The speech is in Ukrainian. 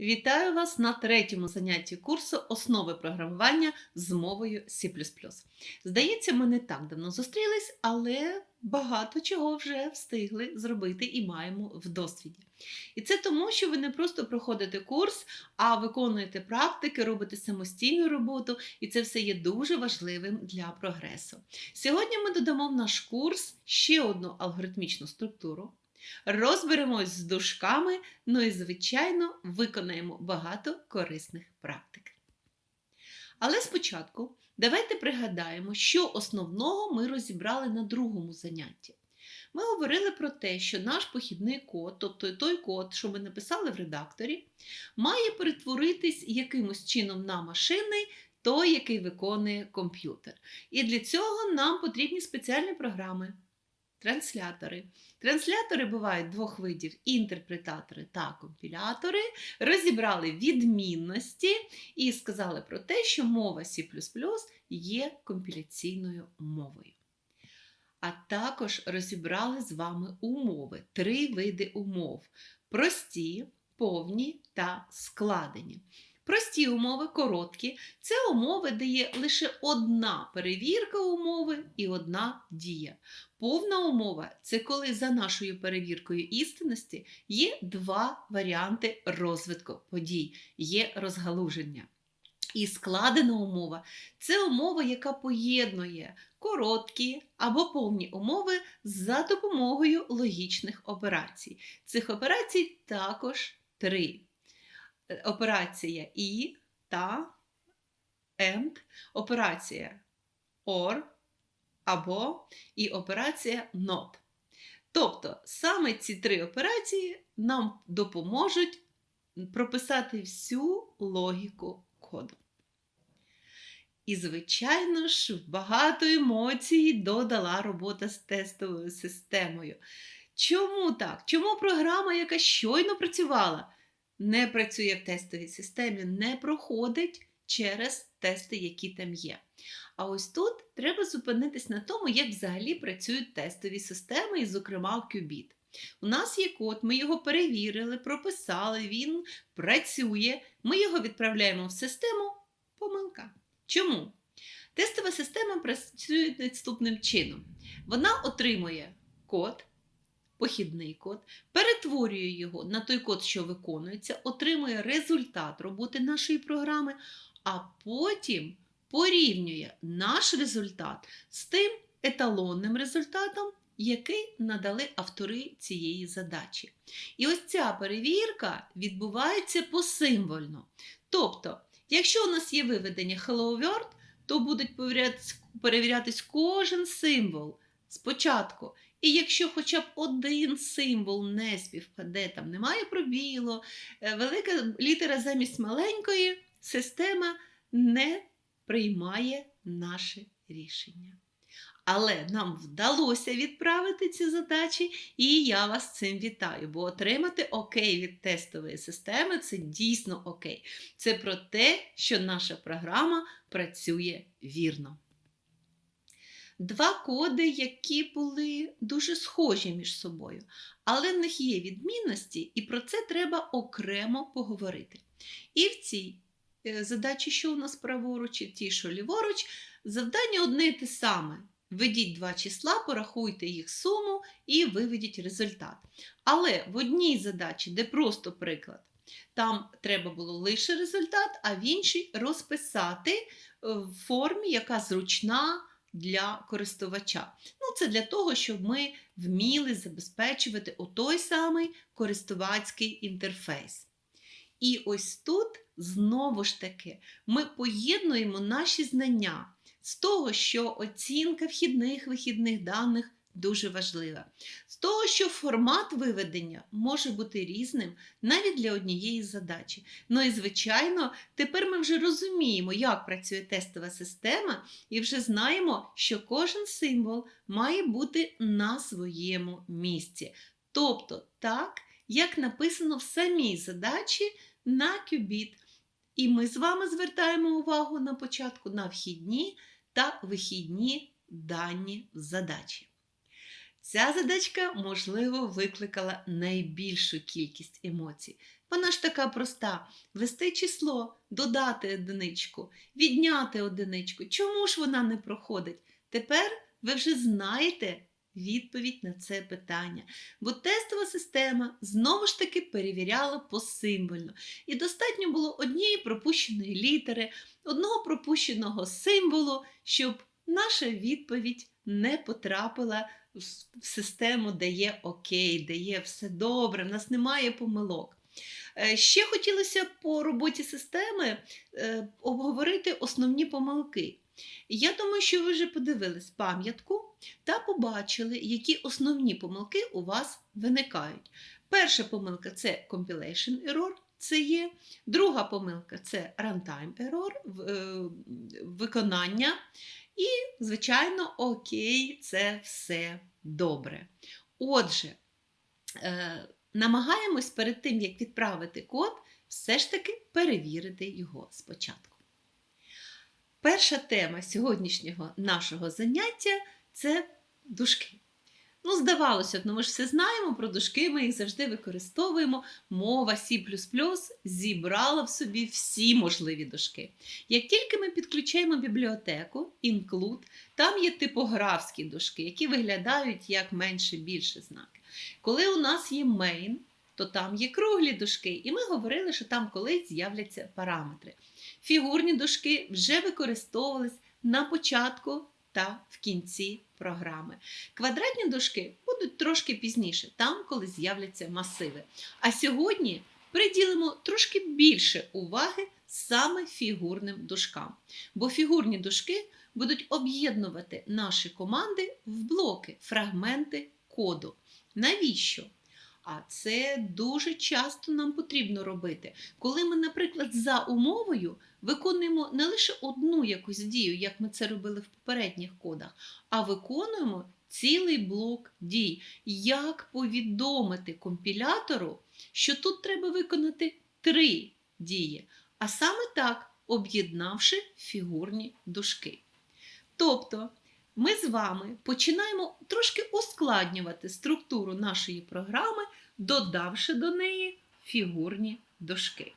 Вітаю вас на третьому занятті курсу Основи програмування з мовою C. Здається, ми не так давно зустрілись, але багато чого вже встигли зробити і маємо в досвіді. І це тому, що ви не просто проходите курс, а виконуєте практики, робите самостійну роботу, і це все є дуже важливим для прогресу. Сьогодні ми додамо в наш курс ще одну алгоритмічну структуру. Розберемось з дужками, ну і, звичайно, виконаємо багато корисних практик. Але спочатку давайте пригадаємо, що основного ми розібрали на другому занятті. Ми говорили про те, що наш похідний код, тобто той код, що ми написали в редакторі, має перетворитись якимось чином на машинний, той, який виконує комп'ютер. І для цього нам потрібні спеціальні програми. Транслятори. Транслятори бувають двох видів: інтерпретатори та компілятори. Розібрали відмінності і сказали про те, що мова C є компіляційною мовою. А також розібрали з вами умови, три види умов: прості, повні та складені. Прості умови, короткі це умови, де є лише одна перевірка умови і одна дія. Повна умова це коли за нашою перевіркою істинності є два варіанти розвитку подій, є розгалуження. І складена умова це умова, яка поєднує короткі або повні умови за допомогою логічних операцій. Цих операцій також три операція і та and, операція or або і операція not. Тобто саме ці три операції нам допоможуть прописати всю логіку коду. І, звичайно ж, багато емоцій додала робота з тестовою системою. Чому так? Чому програма, яка щойно працювала, не працює в тестовій системі, не проходить через тести, які там є. А ось тут треба зупинитись на тому, як взагалі працюють тестові системи, і, зокрема, Qubit. У нас є код, ми його перевірили, прописали, він працює, ми його відправляємо в систему. Помилка. Чому? Тестова система працює наступним чином. Вона отримує код, похідний код, перетворює його на той код, що виконується, отримує результат роботи нашої програми, а потім порівнює наш результат з тим еталонним результатом, який надали автори цієї задачі. І ось ця перевірка відбувається посимвольно. Тобто, якщо у нас є виведення Hello World, то будуть перевірятись кожен символ спочатку. І якщо хоча б один символ не співпаде, там немає пробілу, велика літера замість маленької, система не приймає наше рішення. Але нам вдалося відправити ці задачі, і я вас цим вітаю, бо отримати окей від тестової системи це дійсно окей. Це про те, що наша програма працює вірно. Два коди, які були дуже схожі між собою, але в них є відмінності, і про це треба окремо поговорити. І в цій задачі, що у нас праворуч, і ті, що ліворуч, завдання одне і те саме. Введіть два числа, порахуйте їх суму і виведіть результат. Але в одній задачі, де просто приклад, там треба було лише результат, а в іншій розписати в формі, яка зручна для користувача. Ну, Це для того, щоб ми вміли забезпечувати отой самий користувацький інтерфейс. І ось тут, знову ж таки, ми поєднуємо наші знання з того, що оцінка вхідних вихідних даних дуже важлива. З того, що формат виведення може бути різним навіть для однієї задачі. Ну і, звичайно, тепер ми вже розуміємо, як працює тестова система, і вже знаємо, що кожен символ має бути на своєму місці. Тобто, так, як написано в самій задачі на Qubit. І ми з вами звертаємо увагу на початку на вхідні та вихідні дані задачі. Ця задачка, можливо, викликала найбільшу кількість емоцій. Вона ж така проста. Ввести число, додати одиничку, відняти одиничку. Чому ж вона не проходить? Тепер ви вже знаєте відповідь на це питання. Бо тестова система знову ж таки перевіряла посимвольно. І достатньо було однієї пропущеної літери, одного пропущеного символу, щоб наша відповідь не потрапила в систему, де є окей, де є все добре, в нас немає помилок. Е, Ще хотілося по роботі системи е, обговорити основні помилки. Я думаю, що ви вже подивились пам'ятку та побачили, які основні помилки у вас виникають. Перша помилка це compilation error, це є. Друга помилка це runtime error, е, виконання. І, звичайно, окей, це все добре. Отже, е, намагаємось перед тим, як відправити код, все ж таки перевірити його спочатку. Перша тема сьогоднішнього нашого заняття це дужки. Ну, здавалося б, ну ми ж все знаємо про дужки, ми їх завжди використовуємо. Мова C зібрала в собі всі можливі дужки. Як тільки ми підключаємо бібліотеку, include, там є типографські дужки, які виглядають як менше-більше знаки. Коли у нас є main, то там є круглі дужки, і ми говорили, що там колись з'являться параметри. Фігурні дужки вже використовувались на початку та в кінці програми. Квадратні дужки будуть трошки пізніше, там, коли з'являться масиви. А сьогодні приділимо трошки більше уваги саме фігурним дужкам. Бо фігурні дужки будуть об'єднувати наші команди в блоки, фрагменти коду. Навіщо? А це дуже часто нам потрібно робити. Коли ми, наприклад, за умовою виконуємо не лише одну якусь дію, як ми це робили в попередніх кодах, а виконуємо цілий блок дій. Як повідомити компілятору, що тут треба виконати три дії, а саме так, об'єднавши фігурні дужки. Тобто, ми з вами починаємо трошки ускладнювати структуру нашої програми, додавши до неї фігурні дужки.